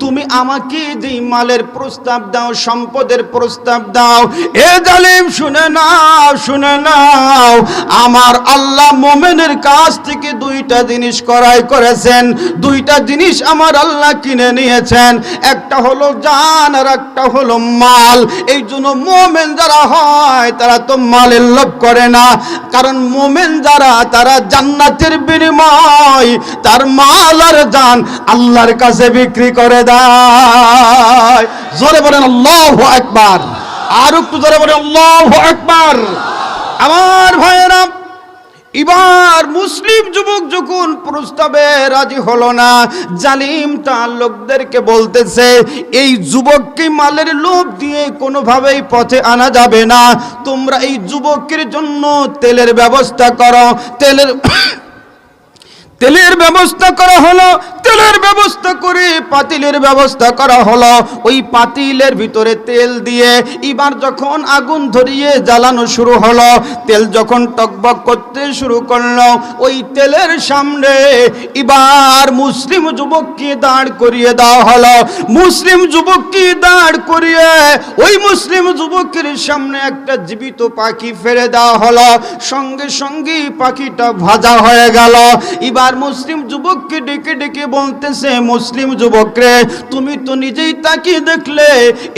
তুমি আমাকে যেই মালের প্রস্তাব দাও, সম্পদের প্রস্তাব দাও, এ জালিম শুনে নাও শুনে নাও, আমার আল্লাহ মোমেনের কাছ থেকে দুইটা জিনিস করাই করেছেন, দুইটা জিনিস আমার আল্লাহ কিনে নিয়েছেন, একটা হলো জান আর একটা হলো মাল। এই জন্য মোমেন যারা হয়, তারা তো মালের লোভ করে না, কারণ মোমেন যারা, তারা জান্নাতের বিনিময়, তার মাল আর জান আল্লাহর কাছে বিক্রি করে দেয়। জোরে বলেন আল্লাহ একবার আর একটু জোরে বলেন আল্লাহ একবার আমার ভাইয়েরা, এবার মুসলিম যুবক যখন প্রস্তাবে রাজি হলো না জালিম তার লোকদেরকে বলতেছে, এই যুবককে মালের লোভ দিয়ে কোনোভাবেই পথে আনা যাবে না। তোমরা এই যুবকের জন্য তেলের ব্যবস্থা করো। তেলের তেলের ব্যবস্থা করা হলো তেলের ব্যবস্থা করে পাতিলের ব্যবস্থা করা হলো। ওই পাতিলের ভিতরে তেল দিয়ে এবার যখন আগুন ধরিয়ে জ্বালানো শুরু হলো, তেল যখন টকবক করতে শুরু করল, ওই তেলের সামনে এবার মুসলিম যুবককে দাঁড় করিয়ে দেওয়া হলো। মুসলিম যুবককে দাঁড় করিয়ে ওই মুসলিম যুবকের সামনে একটা জীবিত পাখি ফেলে দেওয়া হলো। সঙ্গে সঙ্গে পাখিটা ভাজা হয়ে গেল। এবার মুসলিম যুবককে ডেকে ডেকে বলতেছে, মুসলিম যুবক রে তুমি তো নিজেই তাকিয়ে দেখলে,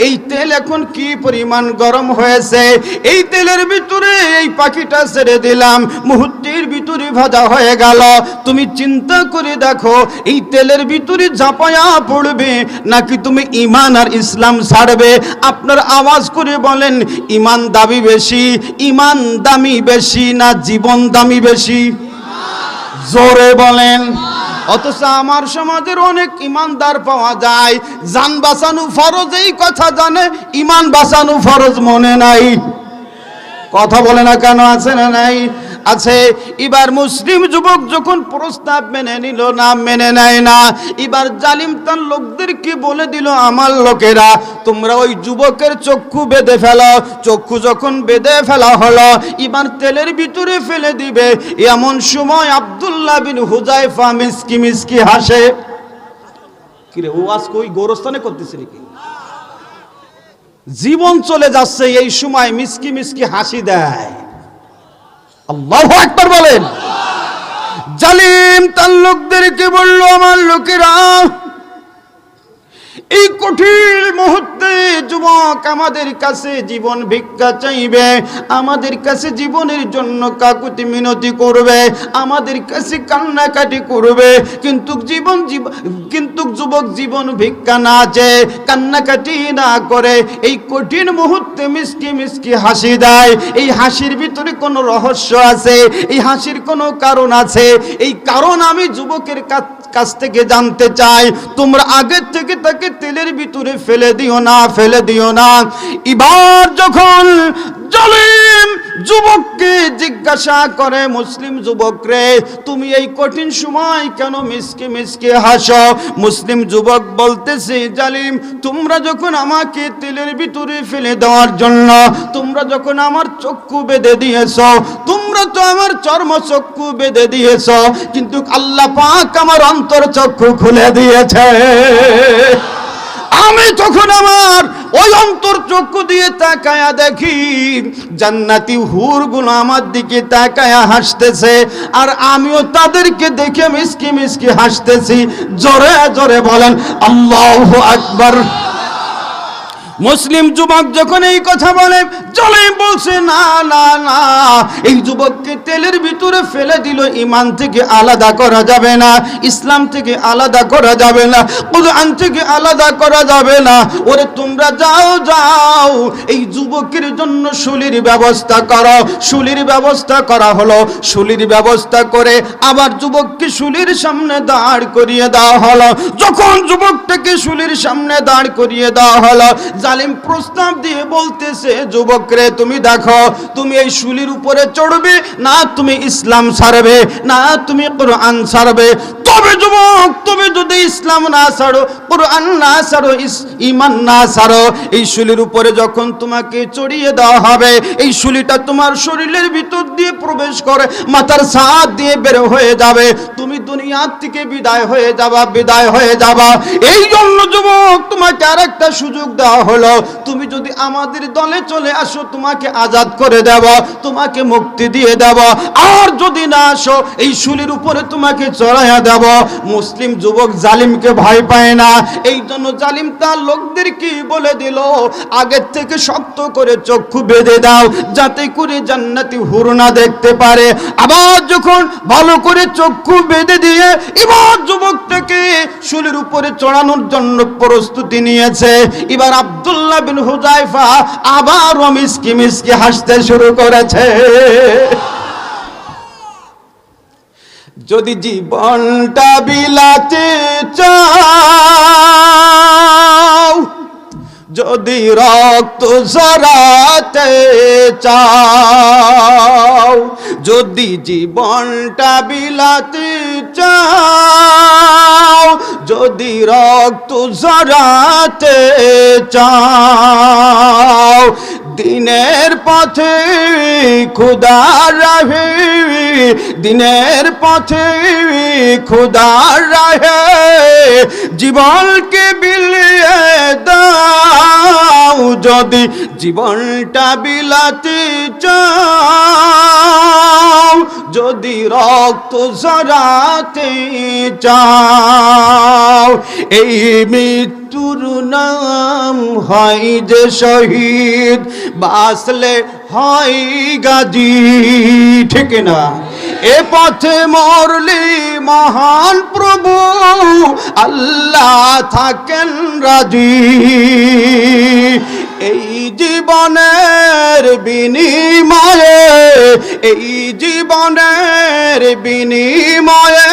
এই তেল এখন কি পরিমাণ গরম হয়েছে? এই তেলের ভিতরে এই পাখিটা ছেড়ে দিলাম, মুহূর্তের ভিতরে ভাজা হয়ে গেল। তুমি চিন্তা করে দেখো, এই তেলের ভিতরে ঝাপায়া পড়বে, নাকি তুমি ইমান আর ইসলাম ছাড়বে? আপনার আওয়াজ করে বলেন ইমান দাবি বেশি ইমান দামি বেশি না জীবন দামি বেশি? জোরে বলেন। অথচ আমার সমাজের অনেক ইমানদার পাওয়া যায়। জান বাঁচানো ফরজ, এই কথা জানে, ইমান বাঁচানো ফরজ মনে নাই। কথা বলে না কেন আছে না নাই? আছে। এবার মুসলিম যুবক যখন প্রস্তাব মেনে নিল, না, মেনে নেয় না, এবার জালিম তার লোকদেরকে বলে দিল, আমার লোকেরা, তোমরা ওই যুবকের চক্ষু বেঁধে ফেলো। চক্ষু যখন বেঁধে ফেলা হলো, এবার তেলের ভিতরে ফেলে দিবে। এমন সময় আব্দুল্লাহ বিন হুজাইফা মিসকি মিসকি হাসে। কিরে, ও আজকে ওই গোরস্থানে করতেছে নাকি? জীবন চলে যাচ্ছে, এই সময় মিসকি মিসকি হাসি দেয়। আল্লাহ একবার বলেন। জালিম তার লোকদেরকে বলল আমার লোকেরা এই কঠিন মুহূর্তে যুবক আমাদের কাছে জীবন ভিক্ষা চাইবে, আমাদের কাছে জীবনের জন্য কাকুতি মিনতি করবে, আমাদের কাছে কান্নাকাটি করবে, কিন্তু জীবন জীব- কিন্তু যুবক জীবন ভিক্ষা না চেয়ে কান্নাকাটি না করে, এই কঠিন মুহূর্তে মিসকি মিসকি হাসি দেয়, এই হাসির ভিতরে কোনো রহস্য আছে, এই হাসির কোনো কারণ আছে, এই কারণ আমি যুবকের কাছ- কাছ থেকে জানতে চাই, তোমরা আগের থেকে তাকে তেলের ভিতরে ফেলে দিও না, ফেলে দিও না। এবার যখন জলিম যুবককে জিজ্ঞাসা করে, মুসলিম যুবক রে, তুমি এই কঠিন সময় কেন মিসকে মিসকে হাসো? মুসলিম যুবক বলতেছে, জালিম, তোমরা যখন আমাকে তেলের ভিতরে ফেলে দেওয়ার জন্য, তোমরা যখন আমার চক্ষু বেঁধে দিয়েছ, তোমরা তো আমার চর্ম চক্ষু বেঁধে দিয়েছ, কিন্তু আল্লাহ পাক আমার অন্তর চক্ষু খুলে দিয়েছে। আমি তখন আমার ওই অন্তর চক্ষু দিয়ে তাকায়া দেখি জান্নাতি হুরগুলো আমার দিকে তাকায়া হাসতেছে, আর আমিও তাদেরকে দেখে মিসকি মিসকি হাসতেছি। জোরে জোরে বলেন, আল্লাহ আকবার। মুসলিম যুবক যখন এই কথা বলে চলে বলছে, না না না। এই যুবককে তেলের ভিতরে ফেলে দিল ইমান থেকে আলাদা করা যাবে না, ইসলাম থেকে আলাদা করা যাবে না, কোরআন থেকে আলাদা করা যাবে না। ওরে, তোমরা যাও যাও। এই যুবকের জন্য শুলির ব্যবস্থা করো। শুলির ব্যবস্থা করা হলো। শুলির ব্যবস্থা করে আবার যুবককে শুলির সামনে দাঁড় করিয়ে দেওয়া হলো। যখন যুবকটাকে শুলির সামনে দাঁড় করিয়ে দেওয়া হলো জালিম প্রস্তাব দিয়ে বলতেছে যুবক রে তুমি দেখো, তুমি এই শুলির উপরে চড়বে, না তুমি ইসলাম সারবে না তুমি কোরআন ছাড়বে তবে যুবক তুমি যদি ইসলাম না ছাড়ো, কোরআন না ছাড়ো ইমান না ছাড়ো, এই শুলির উপরে যখন তোমাকে চড়িয়ে দেওয়া হবে, এই শুলিটা তোমার শরীরের ভিতর দিয়ে প্রবেশ করে, মাথার সাথ দিয়ে বের হয়ে যাবে। তুমি দুনিয়ার থেকে বিদায় হয়ে যাবা, বিদায় হয়ে যাবা। এই জন্য যুবক, তোমাকে আর একটা সুযোগ দেওয়া হলো। তুমি যদি আমাদের দলে চলে আসো, তোমাকে আজাদ করে দেব, তোমাকে মুক্তি দিয়ে দেব। আর যদি না আসো, এই শুলির উপরে তোমাকে চড়াইয়া দেব। মুসলিম যুবক জালিমকে ভয় পায় না। এই জন্য জালিম তার লোকদেরকে বলে দিল? আগের থেকে শক্ত করে চক্ষু বেঁধে দাও, যাতে করে জান্নাতি হুরনা দেখতে পারে। আবার যখন ভালো করে চক্ষু বেঁধে দিয়ে এবার যুবকটাকে শুলের উপরে চড়ানোর জন্য প্রস্তুতি নিয়েছে। এবার আব্দুল্লাহ বিন হুজাইফা আবার মিসকি মিসকি হাসতে শুরু করেছে। যদি জীবনটা বিলাতে চাও, যদি রক্ত জরাতে চাও, যদি জীবনটা বিলাতে চাও, যদি রক্ত জরাতে চাও দিনের পথে খুদার রাহে, দিনের পথে খুদার রাহে, জীবনকে বিলিয়ে দাও যদি জীবনটা বিলাতে চাও, যদি রক্ত জরাতে চাও, এই মৃত্যুর নাম হয় যে শহীদ বাসলে হয় গাজী ঠিক না? এ পথে মরলি মহান প্রভু, আল্লাহ থাকেন রাজি। এই জীবনের বিনিময়ে, এই জীবনের বিনিময়ে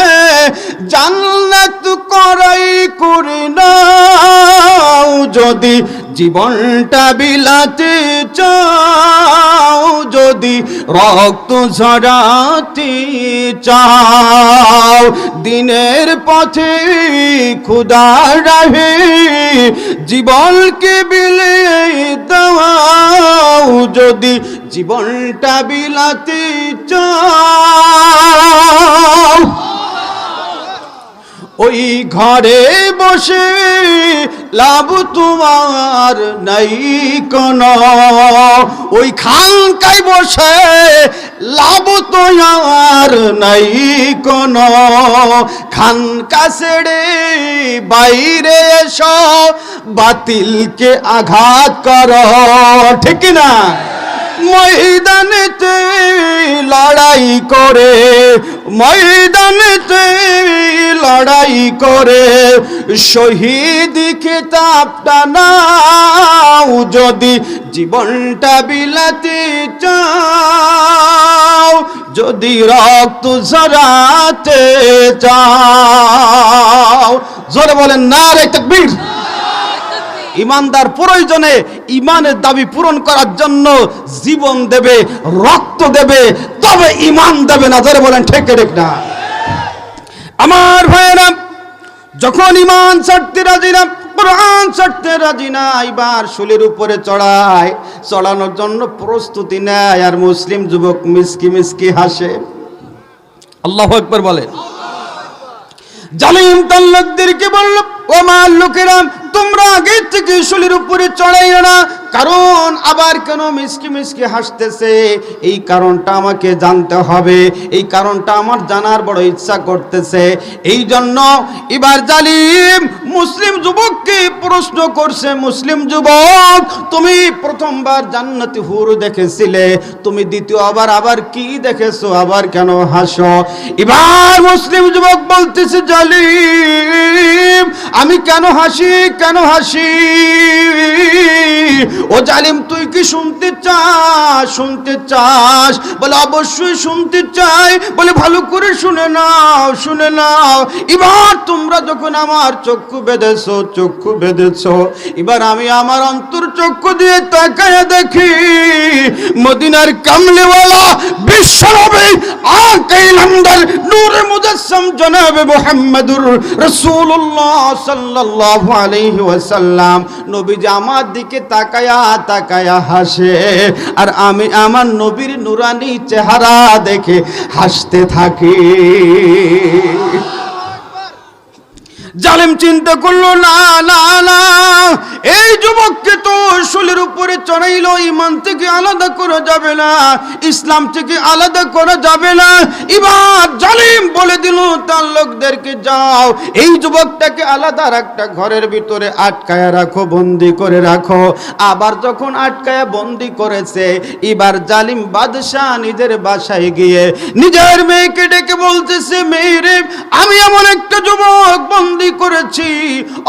জান্নাত করাই করি নাও যদি জীবনটা বিলাতে চাও, যদি রক্ত ঝরাতে চাও। দিনের পথে খুদা রাহে জীবনকে বিলে দাও, যদি জীবনটা বিলাতে চাও। ওই ঘরে বসে লাভ তোমার নাই কোন। ওই খানকায় বসে লাভ তো আর নাই কোন। খানকা ছেড়ে বাইরে এসো, বাতিলকে আঘাত কর। ঠিক না ময়দানেতে লড়াই করে, ময়দানেতে লড়াই করে। শহীদ খেতাবটা নাও যদি জীবনটা বিলাতে চাও, যদি রক্ত ঝরাতে চাও। জোরে বলেন না রে তকবীর। ইমানদার প্রয়োজনে ইমানের দাবি পূরণ করার জন্য জীবন দেবে, রক্ত দেবে, তবে ইমান দেবে না। ধরে বলেন, ঠেকে ঠিক না? আমার ভাইয়েরা, যখন ইমান ছাড়তে রাজি না, কোরআন ছাড়তে রাজি না, এবার শুলের উপরে চড়ায়। চড়ানোর জন্য প্রস্তুতি নেয়, আর মুসলিম যুবক মিসকি মিসকি হাসে। আল্লাহ একবার বলেন। জালিম তার লোকদেরকে বলল ও মার লোকেরা তোমরা আগে থেকে শুলির উপরে চড়াইও না, কারণ আবার কেন মিসকি মিসকি হাসতেছে? এই কারণটা আমাকে জানতে হবে, এই কারণটা আমার জানার বড় ইচ্ছা করতেছে। এই জন্য এবার জালিম মুসলিম যুবককে প্রশ্ন করছে, মুসলিম যুবক, তুমি প্রথমবার জান্নাতি হুর দেখেছিলে, তুমি দ্বিতীয়বার আবার কি দেখেছ, আবার কেন হাসো? এবার মুসলিম যুবক বলতেছে, জালিম আমি কেন হাসি কেন হাসি? ও জালিম, তুই কি শুনতে চাস? শুনতে চাস? বলে, অবশ্যই শুনতে চাই। বলে, ভালো করে শুনে নাও শুনে নাও। এবার তোমরা যখন আমার চক্ষু বেঁধেছো চক্ষু বেঁধেছো, এবার আমি আমার অন্তর চক্ষু দিয়ে তাকায় দেখি, মদিনার কামলিওয়ালা বিশ্বনবী আকাইলামদার নূরে মুজাসসাম জনাবে মুহাম্মদুর রাসূলুল্লাহ সাল্লাল্লাহু আলাইহি ওয়াসাল্লাম, নবীজি আমার দিকে তাকায়া তাকায়া হাসে, আর আমি আমার নবীর নুরানি চেহারা দেখে হাসতে থাকি। জালেম চিন্তা করল, না না না। এই যুবককে তো শুলের উপরে চড়াইলো, ইমান থেকে আলাদা করা যাবে না, ইসলাম থেকে আলাদা করা যাবে না। এবার জালিম বলে দিল, তার লোকদেরকে যাও, এই যুবকটাকে আলাদা একটা ঘরের ভিতরে আটকায়া রাখো, বন্দি করে রাখো। আবার যখন আটকায়া বন্দি করেছে, এবার জালিম বাদশাহ নিজের বাসায় গিয়ে নিজের মেয়েকে ডেকে বলতেছে, মেয়ে রে, আমি এমন একটা যুবক বন্দি করেছি,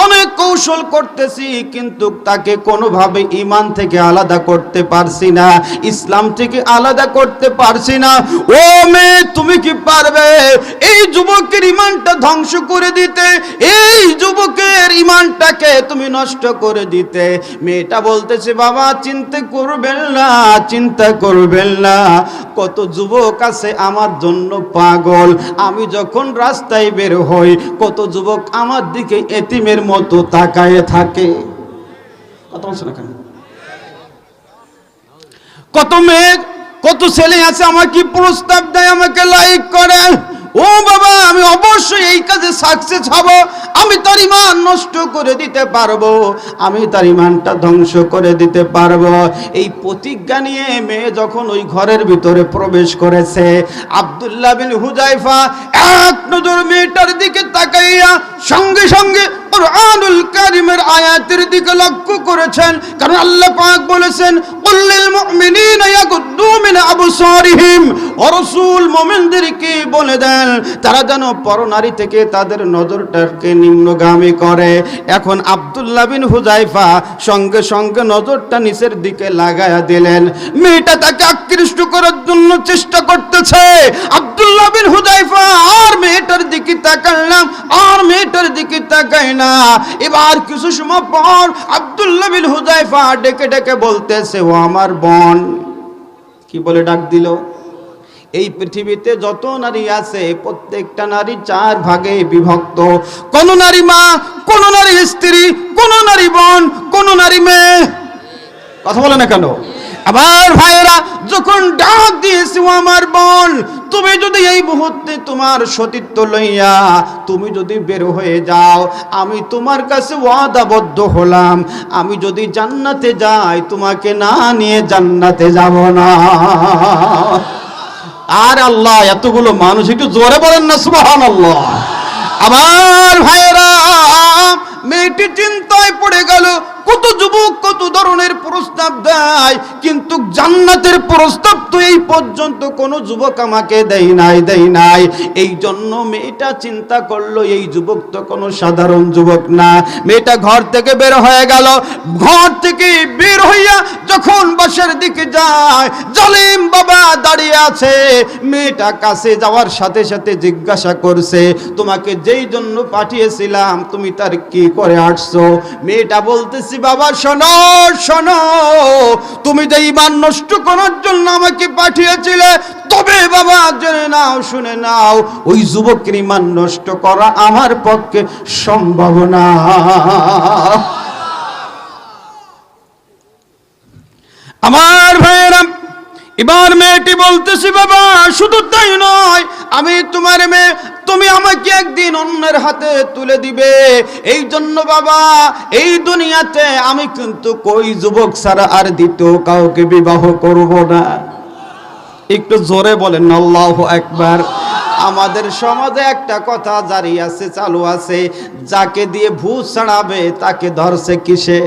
অনেক কৌশল করতেছি, কিন্তু তাকে কোনোভাবে ইমান থেকে আলাদা করতে পারছি না, ইসলাম থেকে আলাদা করতে পারছি না। ও মেয়ে, তুমি কি পারবে এই যুবকের ইমানটা ধ্বংস করে দিতে? এই যুবকের ইমানটাকে তুমি নষ্ট করে দিতে। মেয়েটা বলতেছে, বাবা, চিন্তা করবেন না, চিন্তা করবেন না। কত যুবক আছে আমার জন্য পাগল। আমি যখন রাস্তায় বের হই, কত যুবক আমার দিকে এতিমের মতো তাকায় থাকে। বলছো না কেন? কত মেয়ে, কত ছেলে আছে আমাকে প্রস্তাব দেয়, আমাকে লাইক করে। ও বাবা, আমি অবশ্যই এই কাজে সাকসেস হব। আমি তার ইমান নষ্ট করে দিতে পারব। আমি তার ইমানটা ধ্বংস করে দিতে পারব। এই প্রতিজ্ঞা নিয়ে মেয়ে যখন ওই ঘরের ভিতরে প্রবেশ করেছে, আবদুল্লাহ বিন হুজাইফা এক নজর মেয়েটার দিকে তাকাইয়া সঙ্গে সঙ্গে কোরআনুল কারিমের আয়াতের দিকে লক্ষ্য করেছেন। কারণ আল্লাহ পাক বলেছেন মুমিনিনা ইয়াগুদ্দু মিন আবসারিহিম। ও রাসূল মুমিনদেরকে বলে দেন? তারা যেন পরনারী থেকে তাদের নজরটাকে নিম্নগামী করে। এখন আব্দুল্লাহ বিন হুজাইফা সঙ্গে সঙ্গে নজরটা নিচের দিকে লাগায়া দিলেন। মেয়েটা তাকে আকৃষ্ট করার জন্য চেষ্টা করতেছে। আব্দুল্লাহ বিন হুজাইফা আর মেয়েটার দিকে তাকালাম আর মেয়েটার দিকে তাকাই না। এবার কিছু সময় পর আব্দুল্লাহ বিন হুজাইফা ডেকে ডেকে বলতেছে, ও আমার বোন। কি বলে ডাক দিল? এই পৃথিবীতে যত নারী আছে, প্রত্যেকটা নারী চার ভাগে বিভক্ত। কোন নারী মা, কোন নারী স্ত্রী, কোন নারী বোন, কোন নারী মেয়ে। কথা বলে না কেন? আবার ভাইয়েরা, যখন ডাক দিয়েছি আমার বোন, তুমি যদি এই মুহূর্তে তোমার সতীত্ব লইয়া তুমি যদি বের হয়ে যাও, আমি তোমার কাছে ওয়াদাবদ্ধ হলাম। আমি যদি জান্নাতে যাই, তোমাকে না নিয়ে জান্নাতে যাব না। আর আল্লাহ, এতগুলো মানুষ একটু জোরে বলেন না সুবহান আল্লাহ আমার ভাইয়েরা, মেয়েটি চিন্তায় পড়ে গেল কত যুবক, কত ধরনের প্রস্তাব দেয়, কিন্তু জান্নাতের প্রস্তাব তো এই পর্যন্ত কোনো যুবক আমাকে দেয় নাই দেয় নাই। এই জন্য মেয়েটা চিন্তা করল, এই যুবক তো কোনো সাধারণ যুবক না। মেয়েটা ঘর থেকে বের হয়ে গেল। ঘর থেকে বের হইয়া যখন বাসার দিকে যায়, জালিম বাবা দাঁড়িয়ে আছে। মেয়েটা কাছে যাওয়ার সাথে সাথে জিজ্ঞাসা করছে, তোমাকে যেই জন্য পাঠিয়েছিলাম, তুমি তার কি করে আসছো? মেয়েটা বলতেছি বাবা শোনো শোনো। তুমি যে ইমান নষ্ট করার জন্য আমাকে পাঠিয়েছিলে, তবে বাবা জেনে নাও, শুনে নাও, ওই যুবকের ইমান নষ্ট করা আমার পক্ষে সম্ভব না। আমার ভাইয়েরা, এবার মেয়েটি বলতেছি, বাবা, শুধু তাই নয়, আমি তোমার মেয়ে তুমি আমাকে একদিন অন্যের হাতে তুলে দিবে। এই জন্য বাবা, এই দুনিয়াতে আমি কিন্তু কই যুবক ছাড়া আর দ্বিতীয় কাউকে বিবাহ করব না। একটু জোরে বলেন, আল্লাহ একবার আমাদের সমাজে একটা কথা জারি আছে, চালু আছে, যাকে দিয়ে ভূত ছাড়াবে তাকে ধরছে কিসে?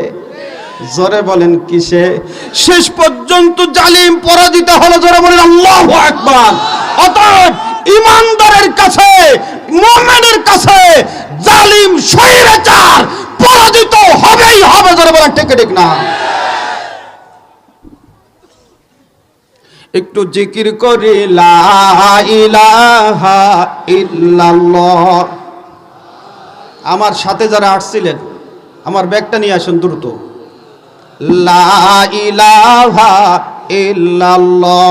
জোরে বলেন, কিসে? শেষ পর্যন্ত জালিম, পরাজিত হলো, জোরে বলেন, আল্লাহ একবার অতএব ইমানদারের কাছে, মুমিনের কাছে জালিম, স্বৈরাচার বলেন, ঠিক ঠিক না? একটু জিকির করে আমার সাথে যারা আসছিলেন, আমার ব্যাগটা নিয়ে আসুন দ্রুত। লা ইলাহা ইল্লাল্লাহ।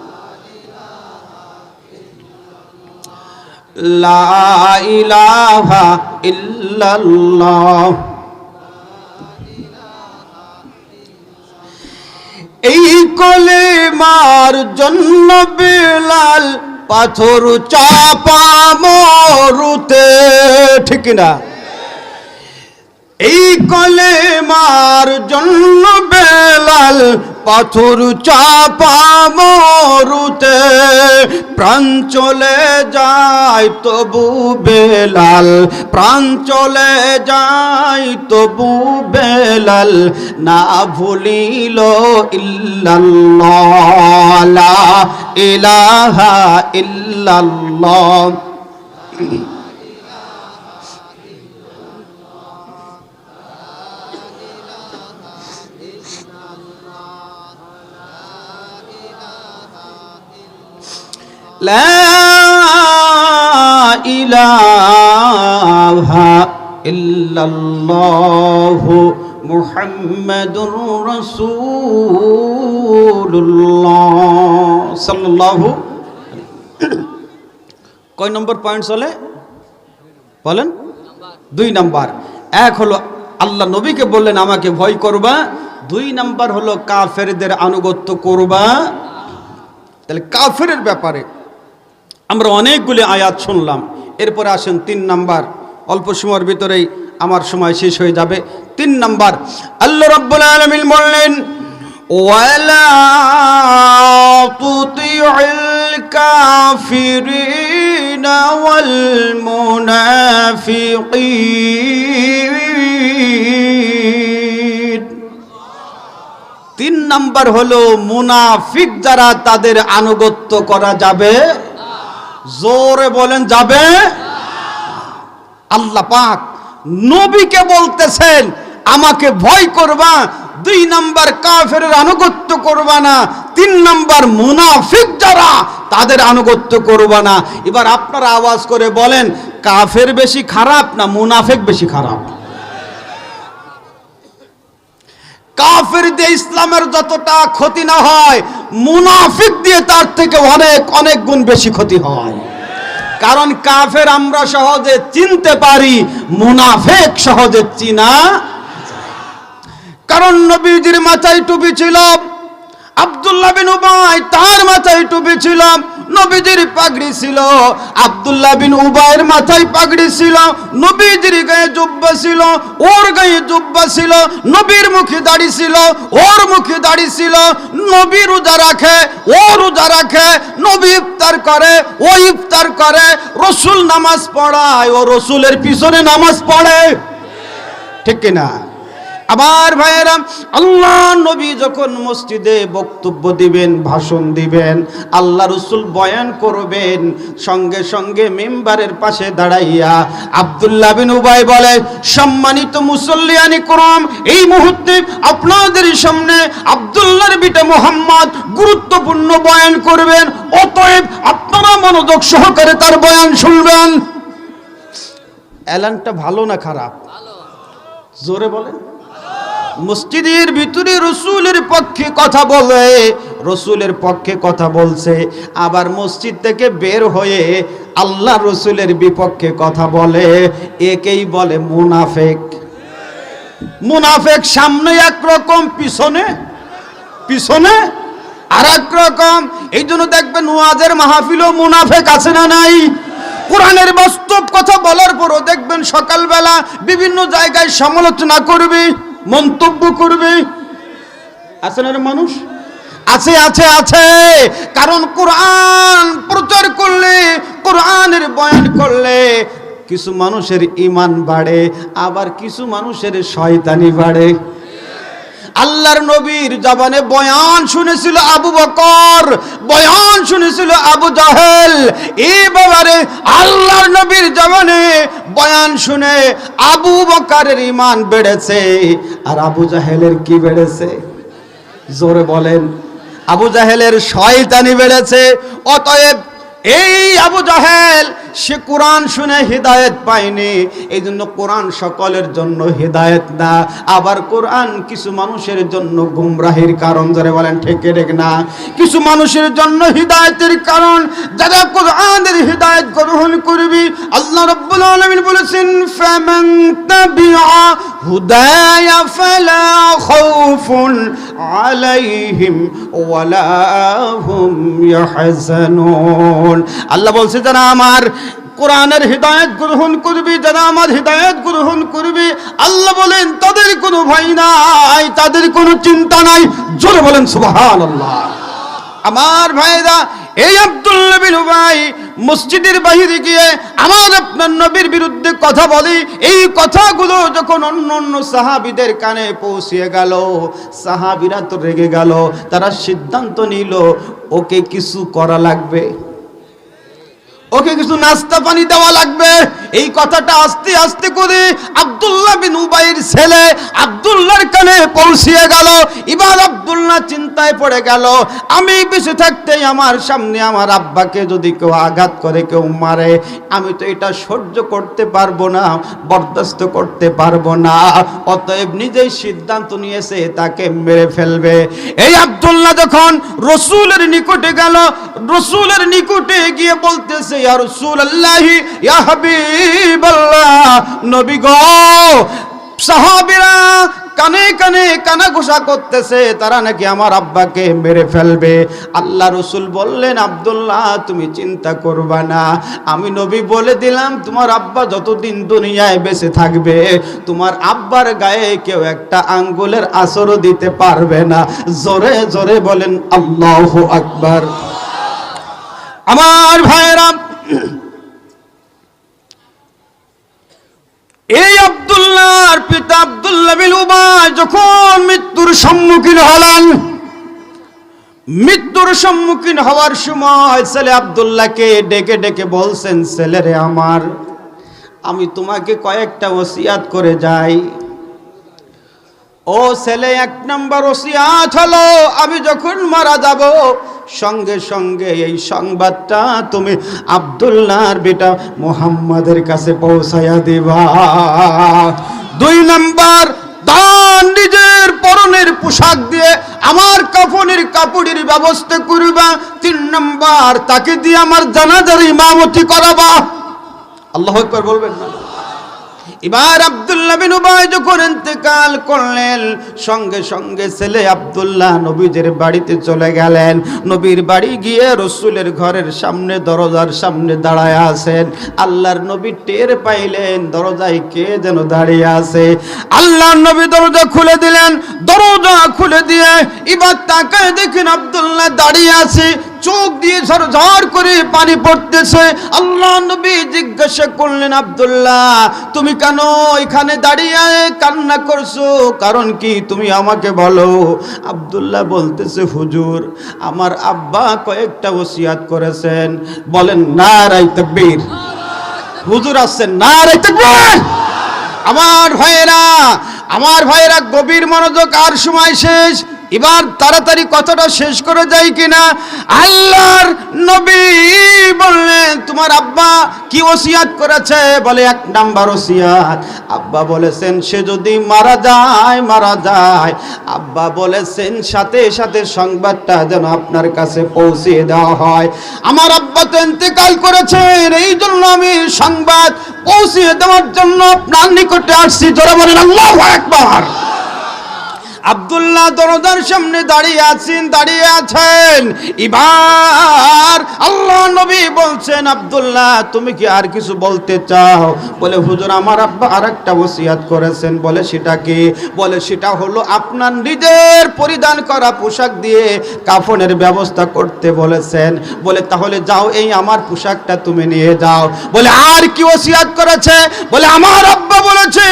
লা ইলাহা ইল্লাল্লাহ। এই কলে মার জন্য বেলাল পাথর চাপা মরুতে ঠিক না এই কলে মার জন্য বেলাল পাথর চাপা মরুতে প্রাণ চলে যায় তবু বেলাল, প্রাণ চলে যায় তবু বেলাল, না ভুলিল ইল্লাল্লাহ ইলাহা ইল্লাল্লাহ। لا إله إلا الله محمد رسول الله صلى الله কয় নম্বর পয়েন্ট চলে বলেন দুই নাম্বার এক হলো আল্লাহ নবীকে বললেন আমাকে ভয় করবা দুই নাম্বার হলো কাফেরদের আনুগত্য করবা তাহলে কাফেরের ব্যাপারে আমরা অনেকগুলি আয়াত শুনলাম। এরপরে আসেন তিন নাম্বার। অল্প সময়ের ভিতরেই আমার সময় শেষ হয়ে যাবে। তিন নাম্বার, আল্লাহ রব্বুল আলমিন বললেন, ওয়ালা তিন নাম্বার হলো, মুনাফিক যারা তাদের আনুগত্য করা যাবে জোরে বলেন, যাবে? আল্লাহ পাক নবীকে বলতেছেন, আমাকে ভয় করবা, দুই নাম্বার কাফের আনুগত্য করবা না, তিন নাম্বার মুনাফিক যারা, তাদের আনুগত্য করবা না। এবার আপনারা আওয়াজ করে বলেন, কাফের বেশি খারাপ না মুনাফিক বেশি খারাপ? কাফের দিয়ে ইসলামের যতটা ক্ষতি না হয় মুনাফিক দিয়ে তার থেকে অনেক অনেক গুণ বেশি ক্ষতি হয়। কারণ কাফের আমরা সহজে চিনতে পারি, মুনাফেক সহজে চিনা কারণ নবীজির মাথায় টুপি ছিল আব্দুল্লাহ বিন উবাই, তার মাথায় টুপি ছিল, নবীজির পাগড়ি ছিল। আব্দুল্লাহ বিন উবাইয়ের মাথায় পাগড়ি ছিল, নবীজির গায়ে জুব্বা ছিল, ওর গায়ে জুব্বা ছিল, নবীর মুখে দাড়ি ছিল, ওর মুখে দাড়ি ছিল, নবী রোজা রাখে, ও রোজা রাখে, নবী ইফতার করে, ও ইফতার করে, রসুল নামাজ পড়ায়, ও রসুলের পিছনে নামাজ পড়ে। ঠিক কিনা? আবার ভাইয়েরা আল্লাহ নবী যখন মসজিদে বক্তব্য দিবেন ভাষণ দিবেন আল্লাহ রসুল বয়ান করবেন সঙ্গে সঙ্গে মেম্বারের পাশে দাঁড়াইয়া আব্দুল্লাহ বিন উবাই বলে সম্মানিত মুসল্লিয়ানি করম এই মুহূর্তে আপনাদের সামনে আব্দুল্লাহর বিটা মোহাম্মদ গুরুত্বপূর্ণ বয়ান করবেন অতএব আপনারা মনোযোগ সহকারে তার বয়ান শুনবেন। অ্যালানটা ভালো না খারাপ? জোরে বলেন। মসজিদের ভিতরে রসুলের পক্ষে কথা বলে, রসুলের পক্ষে কথা বলছে, আবার মসজিদ থেকে বের হয়ে আল্লাহ রসুলের বিপক্ষে কথা বলে, একেই বলে মুনাফেক। মুনাফেক সামনে একরকম, পিছনে পিছনে আর রকম এই জন্য দেখবেন ওয়াজের মাহফিলও মুনাফেক আছে না নাই? কোরআনের বাস্তব কথা বলার পরও দেখবেন সকালবেলা বিভিন্ন জায়গায় সমালোচনা করবে। মন্তব্য করবে। আছেন না মানুষ? আছে আছে আছে। কারণ কোরআন প্রচার করলে, কোরআনের বয়ান করলে কিছু মানুষের ইমান বাড়ে, আবার কিছু মানুষের শয়তানি বাড়ে। আল্লাহর নবীর জবানে বয়ান শুনেছিল আবু বকর, বয়ান শুনেছিল আবু জাহেল। এই ব্যাপারে আল্লাহর নবীর জবানে বয়ান শুনে আবু বকরের ইমান বেড়েছে। আর আবু জাহেলের কি বেড়েছে? জোরে বলেন। আবু জাহেলের শয়তানি বেড়েছে। অতএব এই আবু জাহেল সে কোরআন শুনে হৃদায়ত পায়নি এই জন্য কোরআন সকলের জন্য হৃদায়ত না। আবার কোরআন কিছু মানুষের জন্য গুমরাহির কারণ যারা বলেন ঠেকে রেখ না? কিছু মানুষের জন্য হৃদায়তের কারণ, যারা কোরআনের হৃদায়ত গ্রহণ করবি, আল্লাহ রাব্বুল আলামিন বলেছেন, ফামান তাবিআ হুদায়া ফালা খাউফুন আলাইহিম ওয়ালা হুম আল্লাহ বলছে, যারা আমার কোরআনের হৃদায়ত গ্রহণ করবি যারা আমার হৃদায়ত গ্রহণ করবি। আল্লাহ বলেন, তাদের কোনো ভয় নাই, তাদের কোনো চিন্তা নাই। জোরে বলেন, সুবহানাল্লাহ। আমার ভাইরা, এই আব্দুল্লাহ বিন উবাই মসজিদের বাহিরে গিয়ে আমার আপনার নবীর বিরুদ্ধে কথা বলি, এই কথাগুলো যখন অন্য অন্য সাহাবিদের কানে পৌঁছিয়ে গেল, সাহাবিরা তো রেগে গেল, তারা সিদ্ধান্ত নিল, ওকে কিছু করা লাগবে। ওকে কিছু নাস্তা পানি দেওয়া লাগবে। এই কথাটা আস্তে আস্তে করে আব্দুল্লাহ বিন উবাইয়ের ছেলে আব্দুল্লাহর কানে পৌঁছিয়ে গেল। এবার আব্দুল্লাহ চিন্তায় পড়ে গেল, আমি বেঁচে থাকতেই আমার সামনে আমার আব্বাকে যদি কেউ আঘাত করে, কেউ মারে, আমি তো এটা সহ্য করতে পারব না, বরদাস্ত করতে পারব না। অতএব নিজেই সিদ্ধান্ত নিয়েছে, তাকে মেরে ফেলবে। এই আব্দুল্লাহ যখন রসুলের নিকটে গেল, রসুলের নিকটে গিয়ে বলতেছে কানে কানে কানা ঘোষা করতেছে, তারা নাকি আমার আব্বাকে মেরে ফেলবে। আল্লাহ রসুল বললেন, আব্দুল্লাহ, তুমি চিন্তা করবা না। আমি নবী বলে দিলাম, তোমার আব্বা যতদিন দুনিয়ায় বেঁচে থাকবে, তোমার আব্বার গায়ে কেউ একটা আঙ্গুলের আসরও দিতে পারবে না। জোরে জোরে বলেন, আল্লাহ আকবার। আমার ভাইরা এই আব্দুল্লাহর পিতা আব্দুল্লাহ বিন উবাই যখন মৃত্যুর সম্মুখীন হলেন, মৃত্যুর সম্মুখীন হওয়ার সময় ছেলে আব্দুল্লাহকে ডেকে ডেকে বলছেন, ছেলেরে আমার, আমি তোমাকে কয়েকটা ওসিয়াত করে যাই। ও ছেলে, এক নম্বর ওসিয়াত হলো, আমি যখন মারা যাব, সঙ্গে সঙ্গে এই সংবাদটা তুমি আব্দুল্লাহর বেটা মোহাম্মদের কাছে পৌঁছায়া দিবা। দুই নম্বর, দান নিজের পরনের পোশাক দিয়ে আমার কাফনের কাপড়ের ব্যবস্থা করবা। তিন নম্বর, তাকে দিয়ে আমার জানাজার ইমামতি করাবা। আল্লাহ একবার বলবেন না? এবার আব্দুল্লাহ বিন যখন ইন্তেকাল করলেন, সঙ্গে সঙ্গে ছেলে আব্দুল্লাহ নবীদের বাড়িতে চলে গেলেন। নবীর বাড়ি গিয়ে রসুলের ঘরের সামনে, দরজার সামনে দাঁড়ায় আছেন। আল্লাহর নবী টের পাইলেন, দরজায় কে যেন দাঁড়িয়ে আছে। আল্লাহর নবী দরজা খুলে দিলেন, দরজা খুলে দিয়ে এবার তাকায় দেখেন আব্দুল্লাহ দাঁড়িয়ে আছে, চোখ দিয়ে ঝরঝর করে পানি পড়তেছে। আল্লাহ নবী জিজ্ঞাসা করলেন, আব্দুল্লাহ, তুমি কেন এখানে দাঁড়িয়ে কান্না করছ? কারণ কি তুমি আমাকে বলো? আব্দুল্লাহ বলতেছে, হুজুর, আমার আব্বা কয়েকটা ওসিয়াত করেছেন। বলেন না রাই তকবীর। হুজুর আসছেন না রাই তকবীর। আমার ভাইয়েরা আমার ভাইয়েরা, গভীর মনোযোগ আর সময় শেষ। এবার তাড়াতাড়ি কথাটা শেষ করে যাই কিনা? আল্লাহর নবী বললেন, তোমার আব্বা কি ওসিয়াত করেছে? বলে, এক নাম্বার ওসিয়াত। আব্বা বলেছেন, সে যদি মারা যায় মারা যায়। আব্বা বলেছেন, সাথে সাথে সংবাদটা যেন আপনার কাছে পৌঁছে দেওয়া হয়। আমার আব্বা তো ইন্তেকাল করেছেন, এই জন্য আমি সংবাদ পৌঁছে দেওয়ার জন্য আপনার নিকটে আসছি। জোরে বলেন, আল্লাহু আকবার! আব্দুল্লাহ দরজার সামনে দাঁড়িয়ে আছেন দাঁড়িয়ে আছেন। এবার আল্লাহ নবী বলছেন, আব্দুল্লাহ, তুমি কি আর কিছু বলতে চাও? বলে, হুজুর, আমার আব্বা আরেকটা ওসিয়াত করেছেন। বলে, সেটা কি? বলে, সেটা হলো আপনার নিজের পরিধান করা পোশাক দিয়ে কাফনের ব্যবস্থা করতে বলেছেন। বলে, তাহলে যাও, এই আমার পোশাকটা তুমি নিয়ে যাও। বলে, আর কি ওসিয়াত করেছে? বলে, আমার আব্বা বলেছে,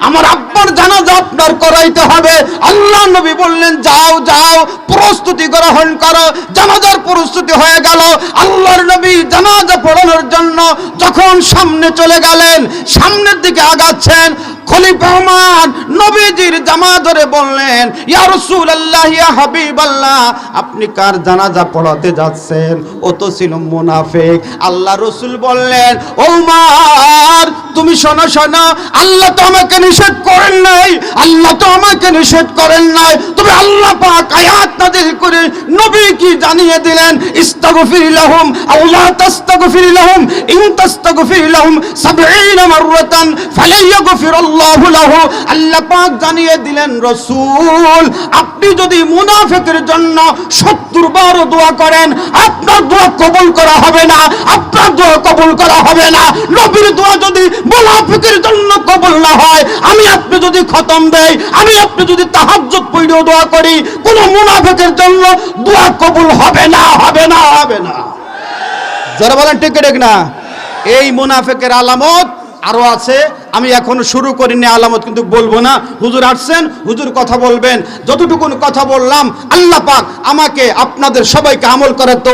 আমার আব্বার জানাজা আপনার করাইতে হবে। আল্লাহ নবী বললেন, যাও যাও, প্রস্তুতি গ্রহণ করো জানাজার প্রস্তুতি হয়ে গেল। আল্লাহর নবী জানাজা পড়ানোর জন্য যখন সামনে চলে গেলেন, সামনের দিকে আগাচ্ছেন, খলিফা ওমর নবীজির জামা ধরে বললেন, ইয়া রাসূলুল্লাহ, ইয়া হাবিবাল্লাহ, আপনি কার জানাজা পড়াতে যাচ্ছেন? ও তো ছিল মুনাফিক। আল্লাহ রসুল বললেন, ওমর, তুমি শোনো শোনো, আল্লাহ তো আমাকে নিষেধ করেন নাই, আল্লাহ তো আমাকে নিষেধ করেন নাই। তবে আল্লাহ পাক আয়াত নাযিল করে নবী কি জানিয়ে দিলেন, ইস্তাগফির লাহুম আও লা তাস্তাগফির লাহুম, ইন তাস্তাগফির লাহুম 70 মাররাতান ফালাইয়াগফিরাল্লাহু লাহু। আল্লাহ পাক জানিয়ে দিলেন, রাসূল, আপনি যদি মুনাফিকের জন্য 70 বার দোয়া করেন, আপনার দোয়া কবুল করা হবে না, আপনার দোয়া কবুল করা হবে না। নবীর দোয়া যদি মুনাফিকের জন্য কবুল না হয়, আমি আপনি যদি খতম দেই, আমি আপনি যদি তাহাজ্জুদ পড়েও দোয়া করি, কোন মুনাফেকের জন্য দোয়া কবুল হবে না হবে না হবে না। যারা বলেন, ঠিক ঠিক না? এই মুনাফেকের আলামত আরও আছে, আমি এখনও শুরু করিনি আলামত, কিন্তু বলব না। হুজুর আসছেন, হুজুর কথা বলবেন। যতটুকুন কথা বললাম, আল্লাহ পাক আমাকে, আপনাদের সবাইকে আমল করার তো